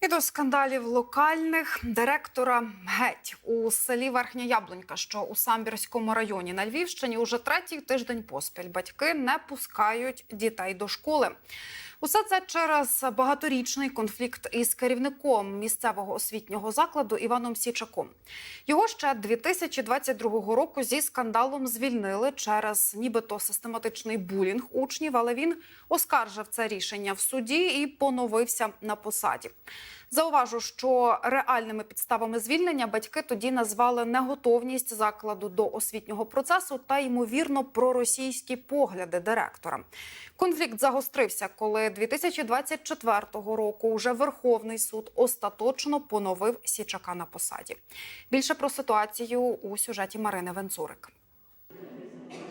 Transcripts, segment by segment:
І до скандалів локальних директора геть у селі Верхня Яблунька, що у Самбірському районі на Львівщині, уже третій тиждень поспіль батьки не пускають дітей до школи. Усе це через багаторічний конфлікт із керівником місцевого освітнього закладу Іваном Січаком. Його ще 2022 року зі скандалом звільнили через нібито систематичний булінг учнів, але він оскаржив це рішення в суді і поновився на посаді. Зауважу, що реальними підставами звільнення батьки тоді назвали неготовність закладу до освітнього процесу та ймовірно проросійські погляди директора. Конфлікт загострився, коли 2024 року уже Верховний суд остаточно поновив Січака на посаді. Більше про ситуацію у сюжеті Марини Венцурик.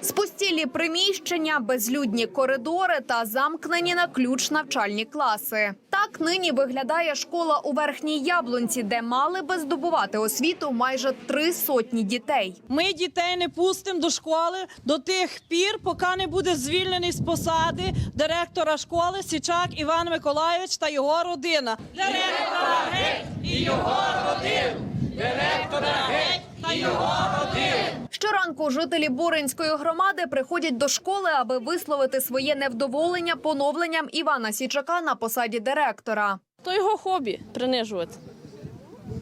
Спустілі приміщення, безлюдні коридори та замкнені на ключ навчальні класи. Так нині виглядає школа у верхній яблунці, де мали би здобувати освіту майже три сотні дітей. Ми дітей не пустимо до школи до тих пір, поки не буде звільнений з посади директора школи Січак Іван Миколайович та його родина. Директора геть і його родину! Директора геть і його родину! Щоранку жителі Буринської громади приходять до школи, аби висловити своє невдоволення поновленням Івана Січака на посаді директора. То його хобі принижувати.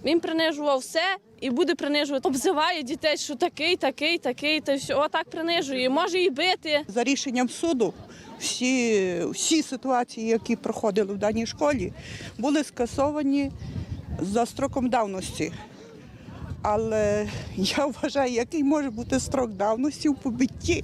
Він принижував все і буде принижувати. Обзиває дітей, що такий, такий, такий, та все. Отак принижує. Може і бити. За рішенням суду всі, всі ситуації, які проходили в даній школі, були скасовані за строком давності. Але я вважаю, який може бути строк давності у побитті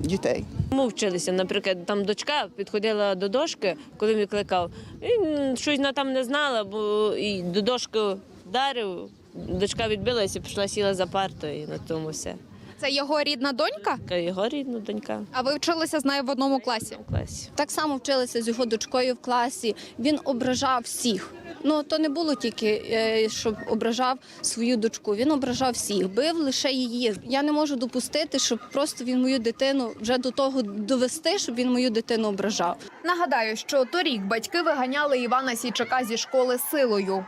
дітей. Ми вчилися, наприклад, там дочка підходила до дошки, коли він кликав. Він щось вона там не знала, бо і до дошки вдарив. Дочка відбилася, пішла сіла за партою і на тому все. Це його рідна донька. Його рідна донька А ви вчилися з нею в одному класі? в класі. Так само вчилися з його дочкою в класі. Він ображав всіх. Ну то не було тільки, е, щоб ображав свою дочку. Він ображав всіх, бив лише її. Я не можу допустити, щоб просто він мою дитину вже до того довести, щоб він мою дитину ображав. Нагадаю, що торік батьки виганяли Івана Січака зі школи силою.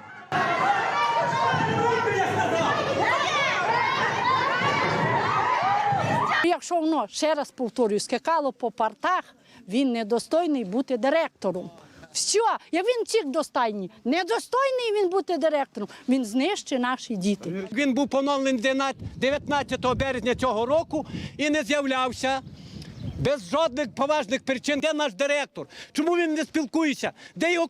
Якщо воно, ще раз повторюю, скакало по партах, він недостойний бути директором. Все, як він всіх достойний. Недостойний він бути директором. Він знищить наші діти. Він був поновлений 19 березня цього року і не з'являвся. Без жодних поважних причин. Де наш директор? Чому він не спілкується? Де його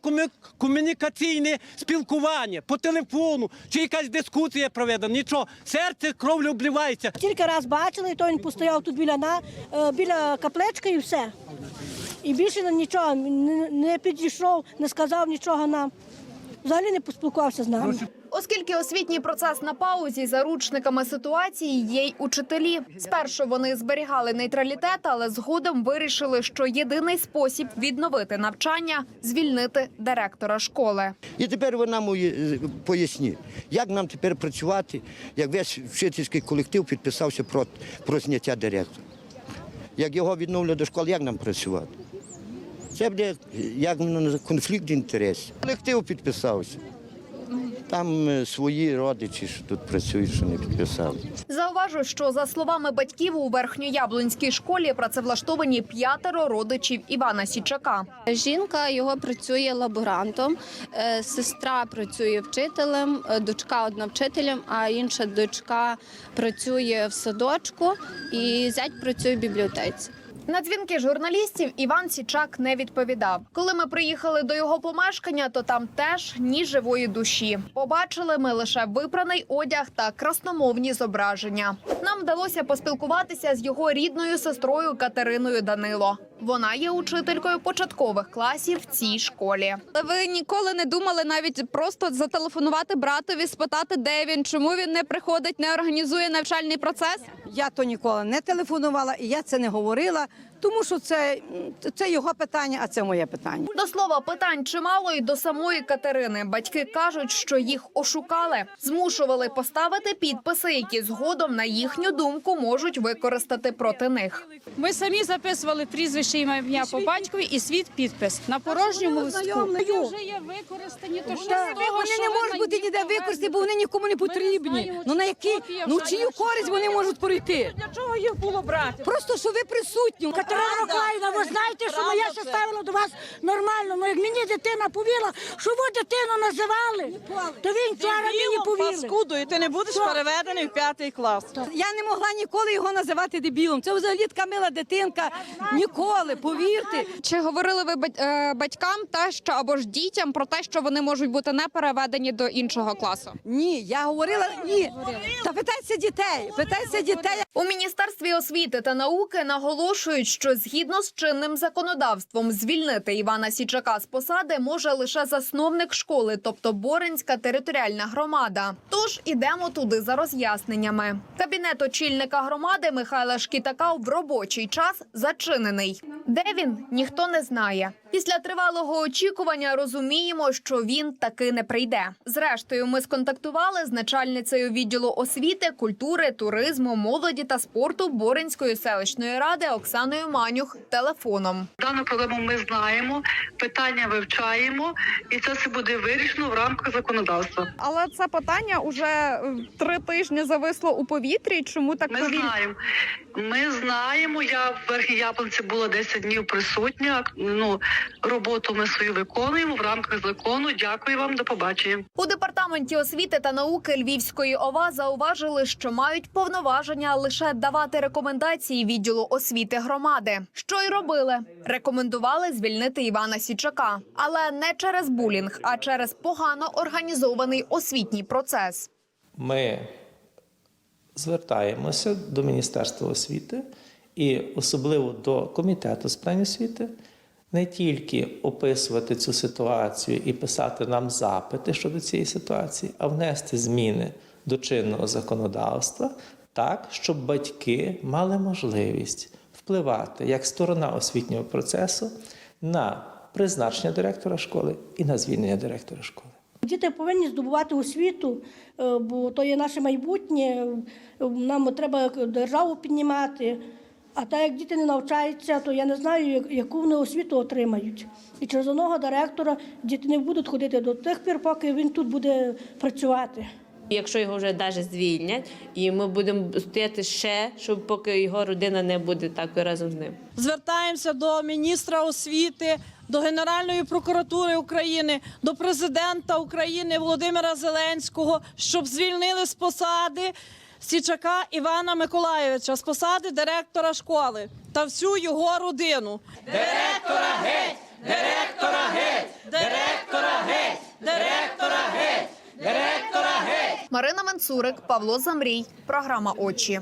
комунікаційне спілкування по телефону? Чи якась дискусія проведена? Нічого. Серце кров'ю обливається. Тільки раз бачили, то він постояв тут біля, на, е, біля каплечки і все. І більше нічого не підійшов, не сказав нічого нам. Взагалі не поспілкувався з нами. Оскільки освітній процес на паузі, заручниками ситуації є й учителі. Спершу вони зберігали нейтралітет, але згодом вирішили, що єдиний спосіб відновити навчання звільнити директора школи. І тепер ви нам поясніть, як нам тепер працювати, як весь вчительський колектив підписався про, про зняття директора. Як його відновлять до школи, як нам працювати? Це буде як воно, конфлікт інтересів. Колектив підписався. Там е, свої родичі, що тут працюють, що не підписали. Зауважу, що за словами батьків у верхньояблунській школі працевлаштовані п'ятеро родичів Івана Січака. Жінка його працює лаборантом, е, сестра працює вчителем, е, дочка одна вчителем, а інша дочка працює в садочку і зять працює в бібліотеці. На дзвінки журналістів Іван Січак не відповідав. Коли ми приїхали до його помешкання, то там теж ні живої душі. Побачили ми лише випраний одяг та красномовні зображення. Нам вдалося поспілкуватися з його рідною сестрою Катериною Данило. Вона є учителькою початкових класів в цій школі. Ви ніколи не думали навіть просто зателефонувати братові, спитати, де він, чому він не приходить, не організує навчальний процес? Я то ніколи не телефонувала і я це не говорила, тому що це, це його питання, а це моє питання. До слова, питань чимало і до самої Катерини. Батьки кажуть, що їх ошукали, змушували поставити підписи, які згодом, на їхню думку, можуть використати проти них. Ми самі записували прізвище ім'я, по батькові і світ підпис на порожньому листку. вже є використані, то Вони не можуть бути ніде використані, бо вони нікому не потрібні. Ну на які ну чию користь вони можуть пройти? Для чого їх було брати? Просто що ви присутні. Катерина Миколаївна, ви знаєте, що моя ще ставила до вас нормально. Ну як мені дитина повіла, що ви дитину називали, то він вчора мені Дебілом, повірив. паскуду, і ти не будеш переведений в п'ятий клас. Я не могла ніколи його називати дебілом. Це взагалі така мила дитинка. Ніколи, повірте. Чи говорили ви бать- е, батькам те, що або ж дітям про те, що вони можуть бути не переведені до іншого класу? Ні, я говорила ні. Та питайся дітей, питайся дітей. У міністерстві освіти та науки наголошують, що згідно з чинним законодавством звільнити Івана Січака з посади може лише засновник школи, тобто Боринська територіальна громада. Тож ідемо туди за роз'ясненнями. Кабінет очільника громади Михайла Шкітака в робочий час зачинений. Де він ніхто не знає. Після тривалого очікування розуміємо, що він таки не прийде. Зрештою, ми сконтактували з начальницею відділу освіти, культури, туризму, молоді та спорту Боринської селищної ради Оксаною Манюх телефоном. Дану проблему ми знаємо, питання вивчаємо, і це все буде вирішено в рамках законодавства. Але це питання уже три тижні зависло у повітрі. Чому так Ми знаємо. Ми знаємо. Я в Верхній Яблонці була 10 днів присутня. Ну роботу ми свою виконуємо в рамках закону. Дякую вам, до побачення. У департаменті освіти та науки Львівської ОВА зауважили, що мають повноваження лише давати рекомендації відділу освіти громади. Що й робили? Рекомендували звільнити Івана Січака, але не через булінг, а через погано організований освітній процес. Ми звертаємося до Міністерства освіти і особливо до комітету з питань освіти не тільки описувати цю ситуацію і писати нам запити щодо цієї ситуації, а внести зміни до чинного законодавства так, щоб батьки мали можливість впливати як сторона освітнього процесу на призначення директора школи і на звільнення директора школи. Діти повинні здобувати освіту, е, бо то є наше майбутнє. е, Нам треба державу піднімати. А так як діти не навчаються, то я не знаю, яку вони освіту отримають. І через одного директора діти не будуть ходити до тих пір, поки він тут буде працювати. Якщо його вже навіть звільнять, і ми будемо стояти ще, щоб поки його родина не буде так разом з ним. Звертаємося до міністра освіти, до Генеральної прокуратури України, до президента України Володимира Зеленського, щоб звільнили з посади Січака Івана Миколаєвича з посади директора школи та всю його родину. Директора геть! Директора геть! Директора геть! Директора геть! Директора геть! Марина Менцурик, Павло Замрій. Програма Очі.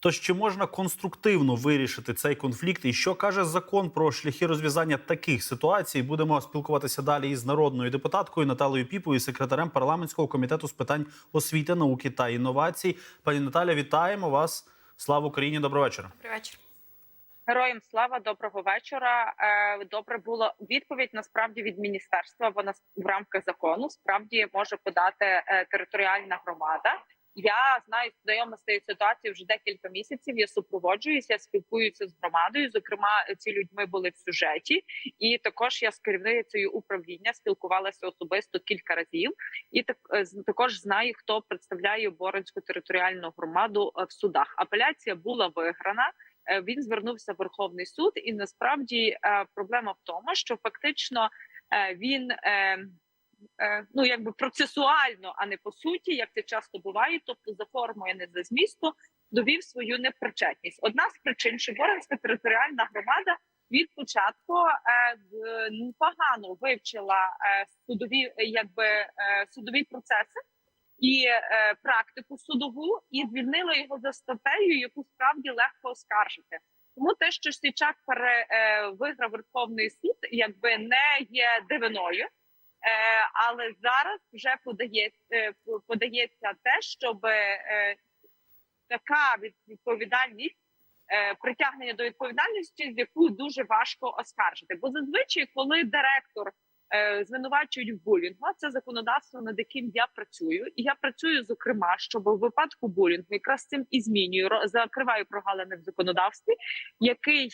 Тож чи можна конструктивно вирішити цей конфлікт, і що каже закон про шляхи розв'язання таких ситуацій? Будемо спілкуватися далі із народною депутаткою Наталею Піпою, секретарем парламентського комітету з питань освіти, науки та інновацій. Пані Наталя, вітаємо вас. Слава Україні! Доброго вечора. Добрий вечір. Героям слава, доброго вечора. Е, Добре було відповідь насправді від міністерства. Вона в рамках закону справді може подати е, територіальна громада. Я знаю знайома з цією ситуацією вже декілька місяців. Я супроводжуюся, я спілкуюся з громадою. Зокрема, ці людьми були в сюжеті, і також я з керівницею управління спілкувалася особисто кілька разів. І так е, також знаю, хто представляє Боронську територіальну громаду е, в судах. Апеляція була виграна. Е, Він звернувся в Верховний суд, і насправді проблема в тому, що фактично він ну якби процесуально, а не по суті, як це часто буває, тобто за формою, не за змісту, довів свою непричетність. Одна з причин, що Боринська територіальна громада від початку е, ну, погано вивчила е, судові, е, якби е, судові процеси і е, практику судову, і звільнили його за статтею, яку справді легко оскаржити. Тому те, що Січак пере е, виграв Верховний суд, якби не є дивиною. Е, але зараз вже подає, е, подається те, щоб е, така відповідальність, притягнення до відповідальності, з яку дуже важко оскаржити. Бо зазвичай, коли директор звинувачують в булінгу. Це законодавство, над яким я працюю, і я працюю зокрема, щоб у випадку булінгу якраз цим і змінюю закриваю прогалини в законодавстві, який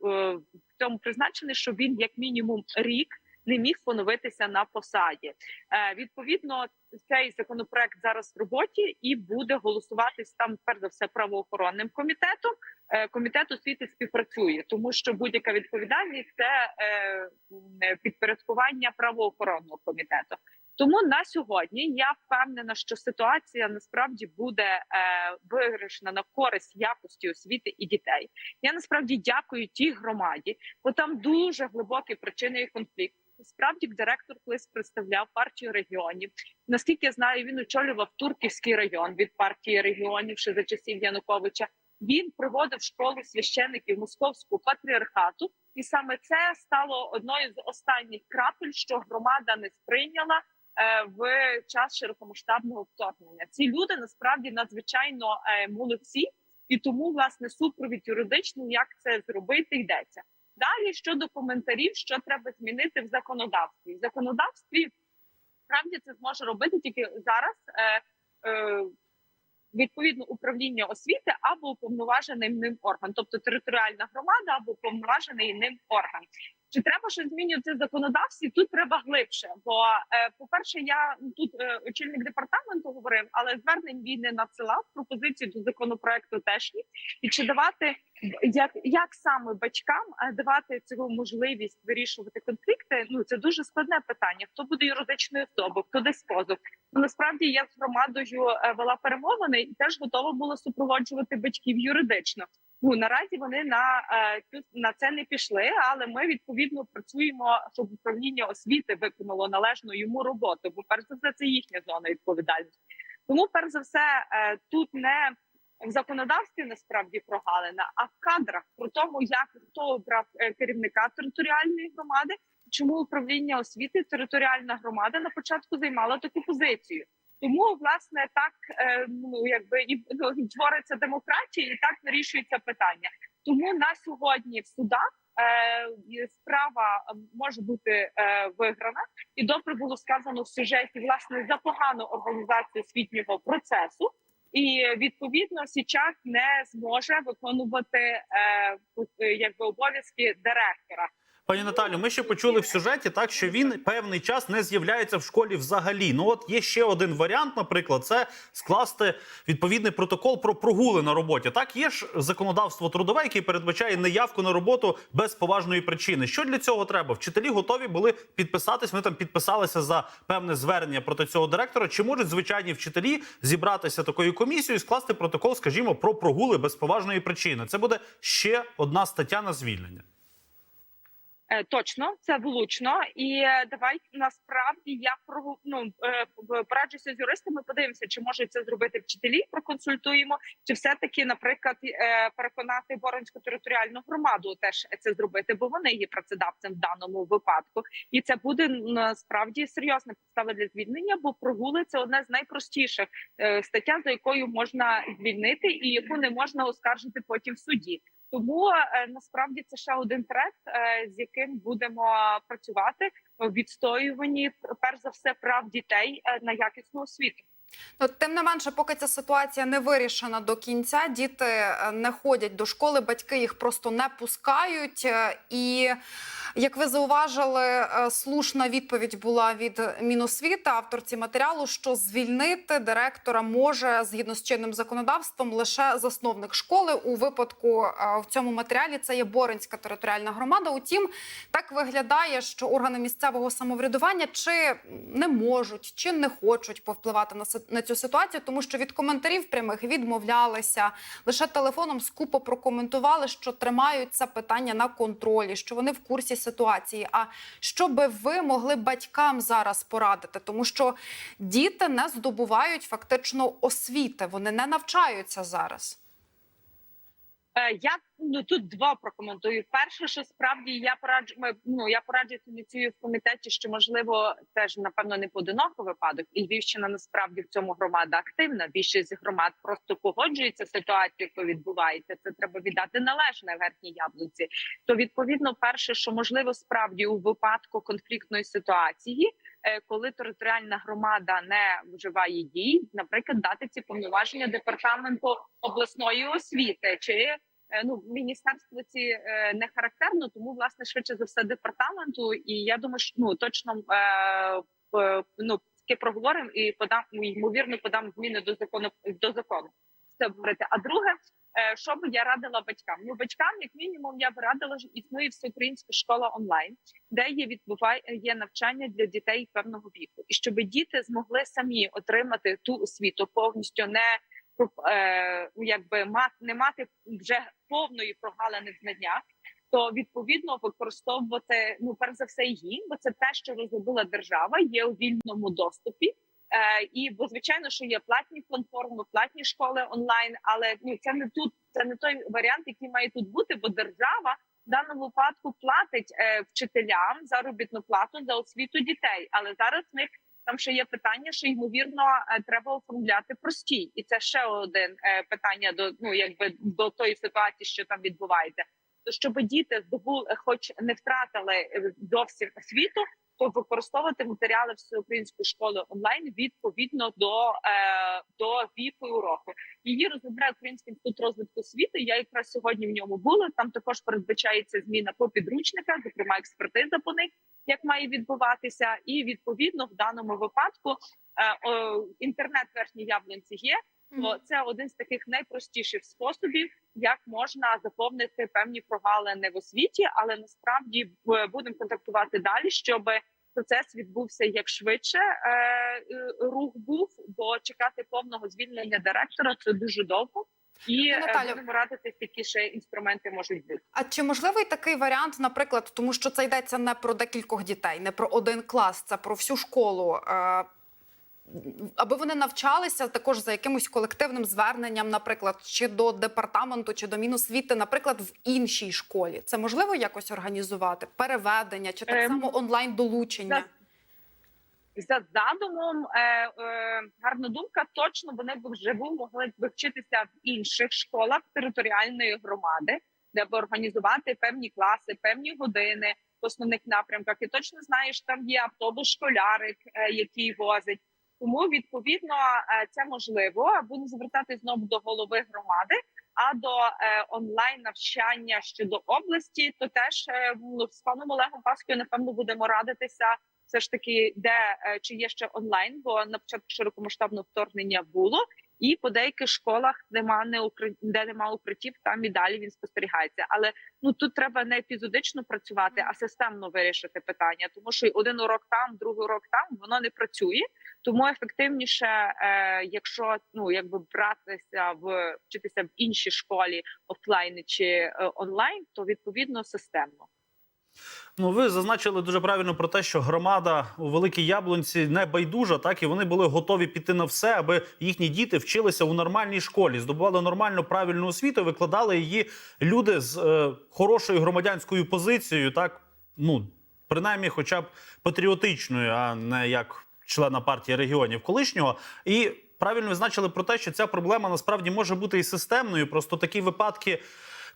в в цьому призначений, що він як мінімум рік. Не міг поновитися на посаді. Е, відповідно, цей законопроект зараз в роботі і буде голосуватись там, перш за все, правоохоронним комітетом. Е, комітет освіти співпрацює, тому що будь-яка відповідальність це е, підпорядкування правоохоронного комітету. Тому на сьогодні я впевнена, що ситуація насправді буде е, вирішена на користь якості освіти і дітей. Я насправді дякую тій громаді, бо там дуже глибокі причини і конфлікт. Справді директор колись представляв партію регіонів. Наскільки я знаю, він очолював Турківський район від партії регіонів ще за часів Януковича. Він приводив школу священиків московського патріархату, і саме це стало одною з останніх крапель, що громада не сприйняла е, в час широкомасштабного вторгнення. Ці люди насправді надзвичайно е, молодці, і тому власне супровід юридичний, як це зробити, йдеться. Далі щодо коментарів, що треба змінити в законодавстві. В законодавстві справді це зможе робити тільки зараз. Е, е, Відповідно, управління освіти або уповноважений ним орган, тобто територіальна громада або уповноважений ним орган. Чи треба щось змінювати в законодавстві? Тут треба глибше. Бо, е, по-перше, я ну, тут е, очільник департаменту говорив, але звернень він не надсилав пропозиції до законопроекту теж ні. І чи давати як, як саме батькам е, давати цю можливість вирішувати конфлікти? Ну це дуже складне питання. Хто буде юридичною особою, хто десь позов? Ну, насправді я з громадою вела перемовини і теж готова була супроводжувати батьків юридично. Ну наразі вони на е, на це не пішли, але ми відповідно працюємо, щоб управління освіти виконало належну йому роботу. Бо перш за все це їхня зона відповідальності. Тому, перш за все, е, тут не в законодавстві насправді прогалина, а в кадрах про тому, як хто обрав е, керівника територіальної громади, чому управління освіти територіальна громада на початку займала таку позицію. Тому власне так е, ну якби і ну, твориться демократія, і так вирішується питання. Тому на сьогодні в судах е, справа може бути е, виграна, і добре було сказано в сюжеті власне за погану організацію освітнього процесу. І відповідно Січак не зможе виконувати е, е, якби обов'язки директора. Пані Наталю, ми ще почули в сюжеті, так що він певний час не з'являється в школі взагалі. Ну от є ще один варіант, наприклад, це скласти відповідний протокол про прогули на роботі. Так є ж законодавство трудове, яке передбачає неявку на роботу без поважної причини. Що для цього треба? Вчителі готові були підписатись. Вони там підписалися за певне звернення проти цього директора. Чи можуть звичайні вчителі зібратися такою комісією і скласти протокол, скажімо, про прогули без поважної причини? Це буде ще одна стаття на звільнення. Е, Точно, це влучно, і е, давай насправді я ну е, пораджуся з юристами. Подивимося, чи можуть це зробити вчителі. Проконсультуємо, чи все таки, наприклад, переконати Боронську територіальну громаду теж це зробити, бо вони є працедавцем в даному випадку, і це буде насправді серйозна підстава для звільнення. Бо прогули це одне з найпростіших стаття, за якою можна звільнити, і яку не можна оскаржити потім в суді. Тому е, насправді це ще один трек, е, з яким будемо працювати в відстоюванні перш за все прав дітей е, на якісну освіту. Ну, тим не менше, поки ця ситуація не вирішена до кінця, діти е, не ходять до школи, батьки їх просто не пускають. Е, І як ви зауважили, е, слушна відповідь була від Міносвіти, авторці матеріалу, що звільнити директора може згідно з чинним законодавством лише засновник школи. У випадку в цьому матеріалі це є Боринська територіальна громада. Утім, так виглядає, що органи місцевого самоврядування чи не можуть, чи не хочуть повпливати на си- на цю ситуацію, тому що від коментарів прямих відмовлялися. Лише телефоном скупо прокоментували, що тримають це питання на контролі, що вони в курсі ситуації. А що би ви могли батькам зараз порадити? Тому що діти не здобувають фактично освіти, вони не навчаються зараз. Е, Я ну тут два прокоментую. Перше, що справді я пораджу, ну я пораджу ініціюю в комітеті, що можливо теж напевно не поодинокий випадок, і Львівщина насправді в цьому громада активна. Більшість громад просто погоджується ситуацією, яка відбувається. Це треба віддати належне верхній яблуці. То відповідно, перше, що можливо справді у випадку конфліктної ситуації, коли територіальна громада не вживає дій, наприклад, дати ці повноваження департаменту обласної освіти чи е, ну міністерство ці е, не характерно, тому власне швидше за все департаменту. І я думаю, що ну точно е, ну таки проговоримо і подам ймовірно подам зміни до закону до закону. Це говорити. А друге, е, що би я радила батькам? Ну батькам, як мінімум, я б радила що існує всеукраїнська школа онлайн, де є відбуває є навчання для дітей певного віку, і щоб діти змогли самі отримати ту освіту повністю не е, ну, якби мати не мати вже повної прогалини в знаннях, то відповідно використовувати ну перш за все її, бо це те, що розробила держава, є у вільному доступі. Е, і бо звичайно, що є платні платформи, платні школи онлайн, але ну це не тут, це не той варіант, який має тут бути, бо держава в даному випадку платить е, вчителям заробітну плату за освіту дітей. Але зараз в них там ще є питання, що ймовірно е, треба оформляти простій, і це ще один е, питання до ну якби до тої ситуації, що там відбувається. То щоб діти здобули, хоч не втратили е, зовсім освіту, то використовувати матеріали всеукраїнської школи онлайн відповідно до, е, до віку і уроку. Її розробляє Український інститут розвитку освіти. Я якраз сьогодні в ньому була. Там також передбачається зміна по підручниках, зокрема експертиза по них, як має відбуватися, і відповідно в даному випадку е, о, інтернет верхній яблунці є. То це один з таких найпростіших способів, як можна заповнити певні прогалини в освіті, але насправді будемо контактувати далі, щоб процес відбувся як швидше. Е, е, рух був, бо чекати повного звільнення директора це дуже довго. І е, Наталя- будемо радитись, які ще інструменти можуть бути. А чи можливий такий варіант, наприклад, тому що це йдеться не про декількох дітей, не про один клас, це про всю школу. Аби вони навчалися також за якимось колективним зверненням, наприклад, чи до департаменту, чи до Міносвіти, наприклад, в іншій школі. Це можливо якось організувати? Переведення чи так Ем, само онлайн долучення? за задумом е, е, гарна думка. Точно вони б вживу могли б вчитися в інших школах територіальної громади, де б організувати певні класи, певні години в основних напрямках. І точно знаєш, там є автобус школярик, е, який возить. Тому відповідно е, це можливо. Будемо звертатись знову до голови громади. А до е, онлайн навчання щодо області, то теж е, ну, з паном Олегом Паскою напевно будемо радитися все ж таки, де е, чи є ще онлайн, бо на початку широкомасштабного вторгнення було, і по деяких школах нема не укри... де нема укриттів, там і далі він спостерігається. Але ну тут треба не епізодично працювати, а системно вирішити питання, тому що один урок там, другий урок там воно не працює. Тому ефективніше, е, якщо ну якби братися в вчитися в іншій школі офлайн чи е, онлайн, то відповідно системно. Ну, ви зазначили дуже правильно про те, що громада у Великій Яблунці не байдужа, так і вони були готові піти на все, аби їхні діти вчилися у нормальній школі, здобували нормальну правильну освіту, викладали її люди з е, хорошою громадянською позицією, так ну принаймні, хоча б патріотичною, а не як члена партії регіонів колишнього. І правильно визначили про те, що ця проблема насправді може бути і системною. Просто такі випадки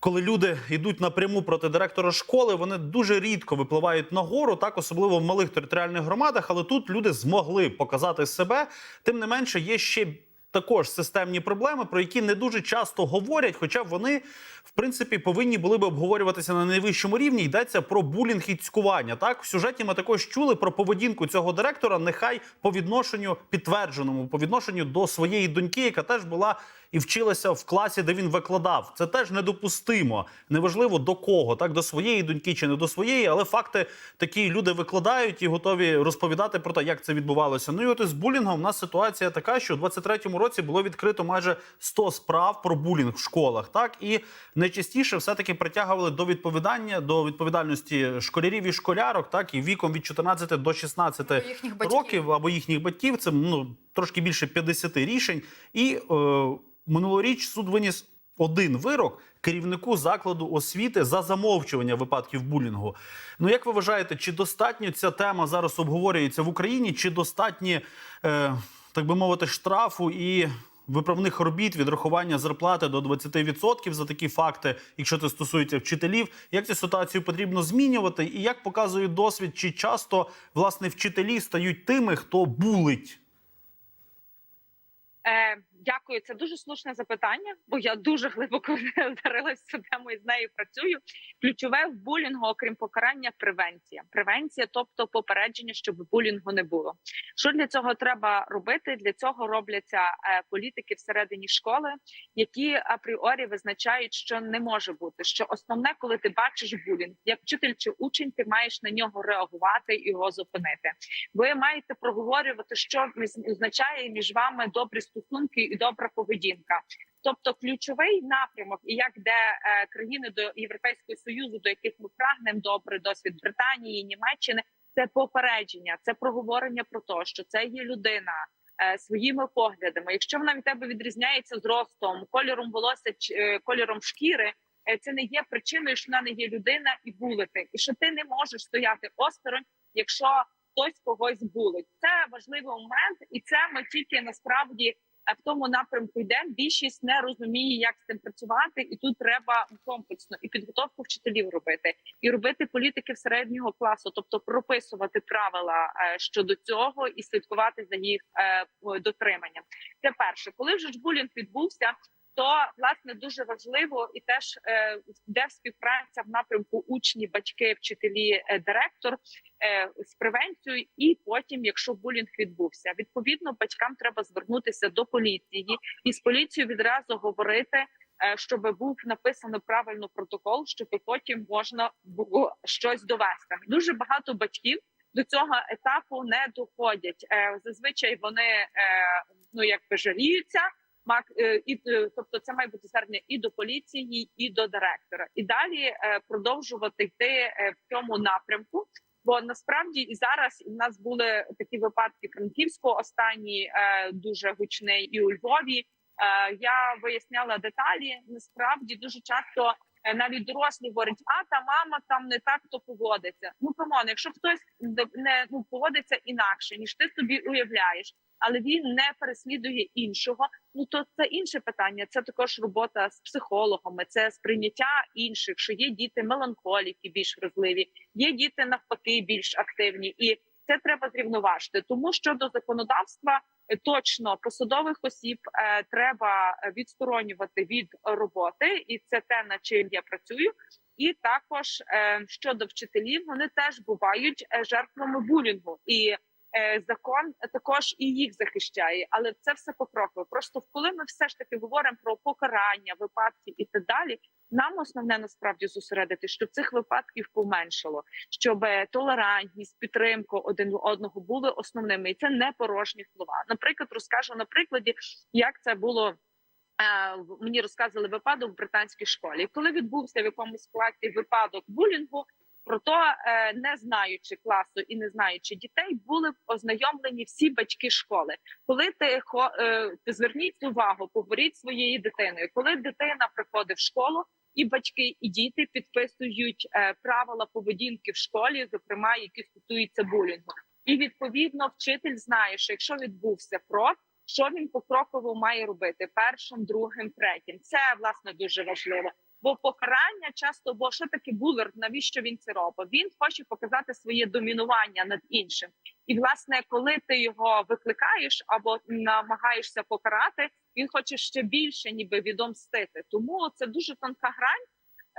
коли люди йдуть напряму проти директора школи, вони дуже рідко випливають нагору, так особливо в малих територіальних громадах. Але тут люди змогли показати себе. Тим не менше, є ще також системні проблеми, про які не дуже часто говорять, хоча вони, в принципі, повинні були би обговорюватися на найвищому рівні. Йдеться про булінг і цькування. Так в сюжеті ми також чули про поведінку цього директора, нехай по відношенню підтвердженому, по відношенню до своєї доньки, яка теж була і вчилася в класі, де він викладав. Це теж недопустимо. Неважливо до кого, так до своєї доньки чи не до своєї, але факти такі люди викладають і готові розповідати про те, як це відбувалося. Ну і от із булінгом у нас ситуація така, що у 23-му році було відкрито майже 100 справ про булінг в школах. Так і найчастіше все таки притягували до відповідання до відповідальності школярів і школярок, так і віком від 14 до 16 їхніх батьків. років або їхніх батьків. Це ну трошки більше 50 рішень. І е, минулоріч суд виніс один вирок керівнику закладу освіти за замовчування випадків булінгу. Ну як ви вважаєте, чи достатньо ця тема зараз обговорюється в Україні, чи достатні, е, так би мовити, штрафу і виправних робіт, відрахування зарплати до 20% за такі факти, якщо це стосується вчителів? Як цю ситуацію потрібно змінювати? І як показує досвід, чи часто власне вчителі стають тими, хто булить? Е, дякую, це дуже слушне запитання, бо я дуже глибоко вдарилася в цю тему і з нею працюю. Ключове в булінгу, окрім покарання, превенція. Превенція, тобто попередження, щоб булінгу не було. Що для цього треба робити? Для цього робляться е, політики всередині школи, які апріорі визначають, що не може бути. Що основне, коли ти бачиш булінг, як вчитель чи учень, ти маєш на нього реагувати і його зупинити. Ви маєте проговорювати, що означає між вами добрі стосунки і добра поведінка. Тобто ключовий напрямок, і як де е, країни до Європейського союзу, до яких ми прагнемо добрий досвід Британії, Німеччини, це попередження, це проговорення про те, що це є людина. е, Своїми поглядами, якщо вона від тебе відрізняється зростом, кольором волосся е, кольором шкіри, е, це не є причиною, що вона не є людина і булити, і що ти не можеш стояти осторонь, якщо хтось когось булить. Це важливий момент, і це ми тільки насправді в тому напрямку йде. Більшість не розуміє, як з цим працювати, і тут треба комплексно і підготовку вчителів робити, і робити політики середнього класу, тобто прописувати правила е, щодо цього і слідкувати за їх е, дотриманням. Це перше, коли вже ж булінг відбувся. То власне дуже важливо і теж е, де співпраця в напрямку учні, батьки, вчителі, е, директор е, з превенцією, і потім, якщо булінг відбувся, відповідно батькам треба звернутися до поліції і з поліцією відразу говорити, щоб був написано правильно протокол, щоб потім можна було щось довести. Дуже багато батьків. До цього етапу не доходять. Зазвичай вони ну якби жаліються. Е, і е, тобто це має бути звернення і до поліції, і до директора, і далі е, продовжувати йти в цьому напрямку. Бо насправді і зараз в нас були такі випадки Франківського останній е, дуже гучний, і у Львові. Я виясняла деталі. Насправді дуже часто навіть дорослі говорять, а та мама там не так то поводиться. Ну камон, якщо хтось не ну поводиться інакше, ніж ти собі уявляєш, але він не переслідує іншого. Ну то це інше питання. Це також робота з психологами, це сприйняття інших, що є діти меланхоліки, більш вразливі, є діти навпаки більш активні, і це треба зрівноважити. Тому щодо законодавства, е, точно посадових осіб е, треба відсторонювати від роботи, і це те, над чим я працюю. І також е, щодо вчителів, вони теж бувають е, жертвами булінгу і. Е, Закон також і їх захищає, але це все покроково. Просто коли ми все ж таки говоримо про покарання випадків і так далі, нам основне насправді зосередити, щоб цих випадків поменшало, щоб е, толерантність, підтримка один одного були основними, і це не порожні слова. Наприклад, розкажу на прикладі, як це було. е, Мені розказували випадок в британській школі. Коли відбувся в якомусь класі випадок булінгу, про то, е, не знаючи класу і не знаючи дітей, були ознайомлені всі батьки школи. Коли ти е, ти зверніть увагу, поговоріть своєю дитиною. Коли дитина приходить в школу, і батьки, і діти підписують е, правила поведінки в школі, зокрема, які стосуються булінгу. І відповідно вчитель знає, що якщо відбувся крок, що він покроково має робити першим, другим, третім. Це власне дуже важливо. Бо покарання часто, бо що таке булер? Навіщо він це робить? Він хоче показати своє домінування над іншим. І власне, коли ти його викликаєш або намагаєшся покарати, він хоче ще більше, ніби відомстити. Тому це дуже тонка грань.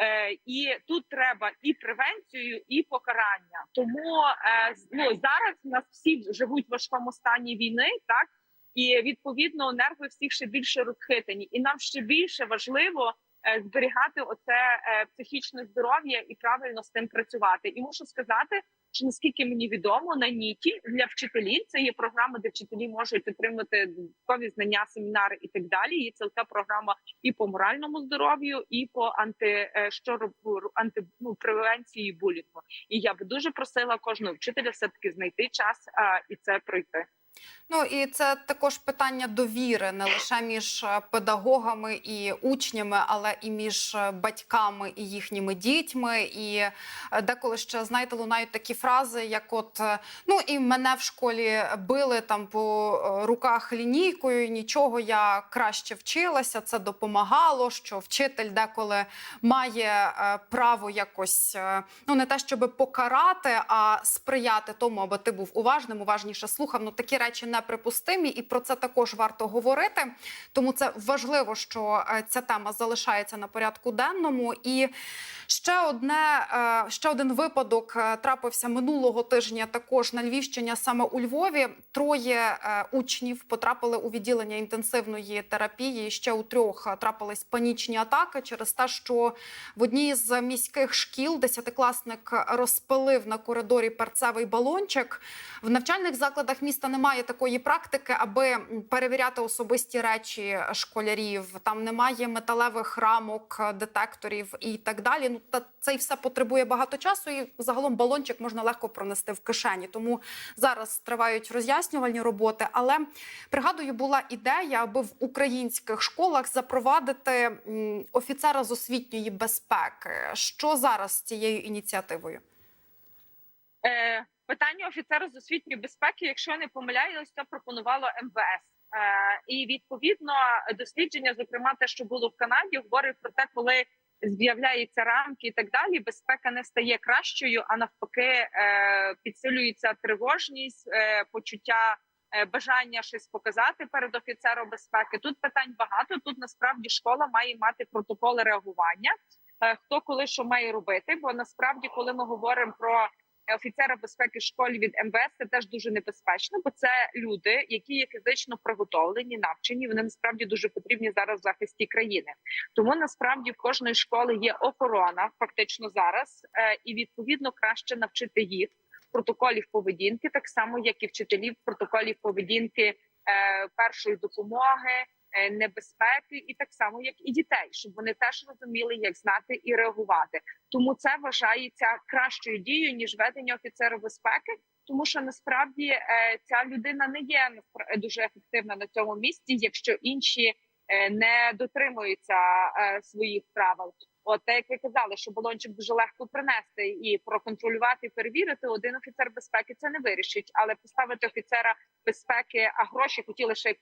Е, і тут треба і превенцію, і покарання. Тому е, ну зараз у нас всі живуть в важкому стані війни, так і відповідно нерви всіх ще більше розхитані, і нам ще більше важливо зберігати оце е, психічне здоров'я і правильно з тим працювати. І мушу сказати, що наскільки мені відомо на ніті для вчителів це є програма, де вчителі можуть отримати додаткові знання, семінари і так далі. Є цілка програма і по моральному здоров'ю, і по анти е, що роб- анти ну, булінгу. І я би дуже просила кожного вчителя все таки знайти час а, і це пройти. Ну і це також питання довіри не лише між е, педагогами і учнями, але і між е, батьками і їхніми дітьми. І е, деколи ще знаєте, лунають такі фрази, як от ну і мене в школі били там по руках лінійкою. Нічого я краще вчилася. Це допомагало. Що вчитель деколи має право якось ну не те, щоб покарати, а сприяти тому, аби ти був уважним, уважніше слухав. Ну такі речі неприпустимі, і про це також варто говорити. Тому це важливо, що е, ця тема залишається на порядку денному. І ще одне е, ще один випадок е, трапився минулого тижня. Також на Львівщині, саме у Львові, троє учнів потрапили у відділення інтенсивної терапії. Ще у трьох трапились панічні атаки через те, що в одній з міських шкіл десятикласник розпилив на коридорі перцевий балончик. В навчальних закладах міста немає такої практики, аби перевіряти особисті речі школярів. Там немає металевих рамок, детекторів і так далі. Ну та це все потребує багато часу. І загалом балончик можна легко пронести в кишені. Тому зараз тривають роз'яснювальні роботи. Але пригадую, була ідея, аби в українських школах запровадити офіцера з освітньої безпеки. Що зараз з цією ініціативою? Е, офіцера з освітньої безпеки, якщо не помиляюсь, це пропонувало МВС. Е, і відповідно дослідження, зокрема те, що було в Канаді, говорить про те, коли з'являються рамки і так далі, безпека не стає кращою, а навпаки, е, підсилюється тривожність, е, почуття. Бажання щось показати перед офіцером безпеки. Тут питань багато. Тут насправді школа має мати протоколи реагування. Хто коли що має робити? Бо насправді, коли ми говоримо про офіцера безпеки в школі від МВС це теж дуже небезпечно, бо це люди, які є фізично приготовлені, навчені. Вони насправді дуже потрібні зараз в захисті країни. Тому насправді в кожної школи є охорона, фактично зараз, е, і відповідно краще навчити їх протоколів поведінки, так само як і вчителів протоколів поведінки е, першої допомоги. е, Небезпеки, і так само, як і дітей, щоб вони теж розуміли, як знати і реагувати. Тому це вважається кращою дією ніж ведення офіцера безпеки, тому що насправді е, ця людина не є дуже ефективна на цьому місці, якщо інші е, не дотримуються е, своїх правил. От так як ви казали, що балончик дуже легко принести і проконтролювати, і перевірити. Один офіцер безпеки це не вирішить, але поставити офіцера безпеки, а гроші хотіли ще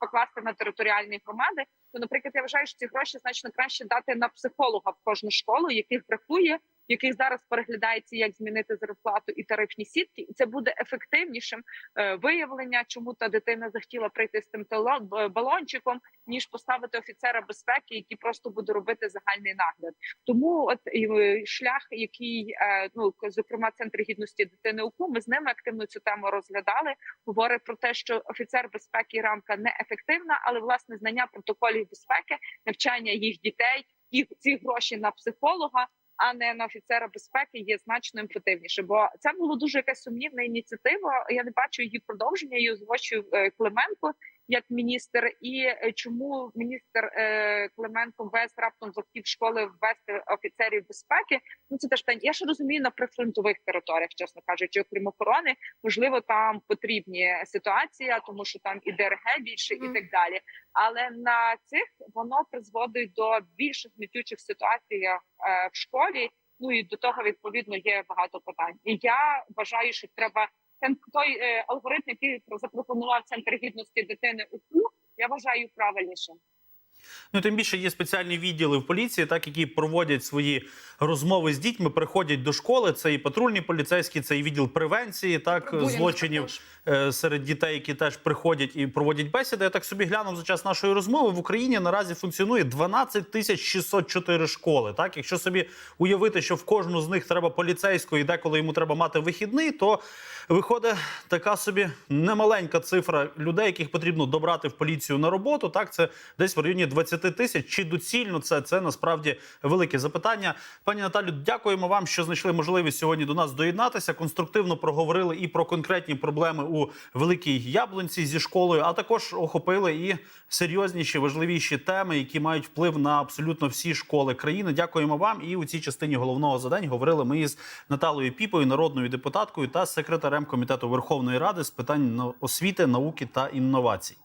покласти на територіальні громади. То, наприклад, я вважаю, що ці гроші значно краще дати на психолога в кожну школу, яких бракує, яких зараз переглядається, як змінити зарплату і тарифні сітки, і це буде ефективнішим е, виявлення, чому та дитина захотіла прийти з тим балончиком, ніж поставити офіцера безпеки, який просто буде робити загальний нагляд. Тому от е, шлях, який е, ну зокрема центр гідності дитини УКУ, ми з ними активно цю тему розглядали. Говорить про те, що офіцер безпеки рамка не ефективна, але власне знання протоколів безпеки, навчання їх дітей, їх ці гроші на психолога. А не на офіцера безпеки є значно ефективніше, бо це було дуже якась сумнівна ініціатива. Я не бачу її продовження. Її озвучив е, Клименко як міністр, і е, чому міністр е, Клименко ввез раптом захотів школи ввести офіцерів безпеки. Ну це теж питання. Я ж розумію на прифронтових територіях, чесно кажучи, окрім охорони, можливо, там потрібні ситуація, тому що там і ДРГ більше, і так далі. Але на цих воно призводить до більших гнітючих ситуацій е, в школі. Ну і до того відповідно є багато питань. І я вважаю, що треба той е, алгоритм, який запропонував центр гідності дитини УКУ, я вважаю правильнішим. Ну тим більше є спеціальні відділи в поліції, так які проводять свої розмови з дітьми, приходять до школи. Це і патрульні поліцейські, це і відділ превенції, так Булінг злочинів також. е, серед дітей, які теж приходять і проводять бесіди. Я так собі глянув за час нашої розмови. В Україні наразі функціонує 12 тисяч 604 школи. Так, якщо собі уявити, що в кожну з них треба поліцейського і деколи йому треба мати вихідний, то виходить така собі немаленька цифра людей, яких потрібно добрати в поліцію на роботу. Так, це десь в районі 20 тисяч. Чи доцільно це? Це насправді велике запитання. Пані Наталю, дякуємо вам, що знайшли можливість сьогодні до нас доєднатися. Конструктивно проговорили і про конкретні проблеми у великій яблунці зі школою, а також охопили і серйозніші, важливіші теми, які мають вплив на абсолютно всі школи країни. Дякуємо вам. І у цій частині головного задань говорили ми із Наталою Піпою, народною депутаткою та секретарем комітету Верховної Ради з питань освіти, науки та інновацій.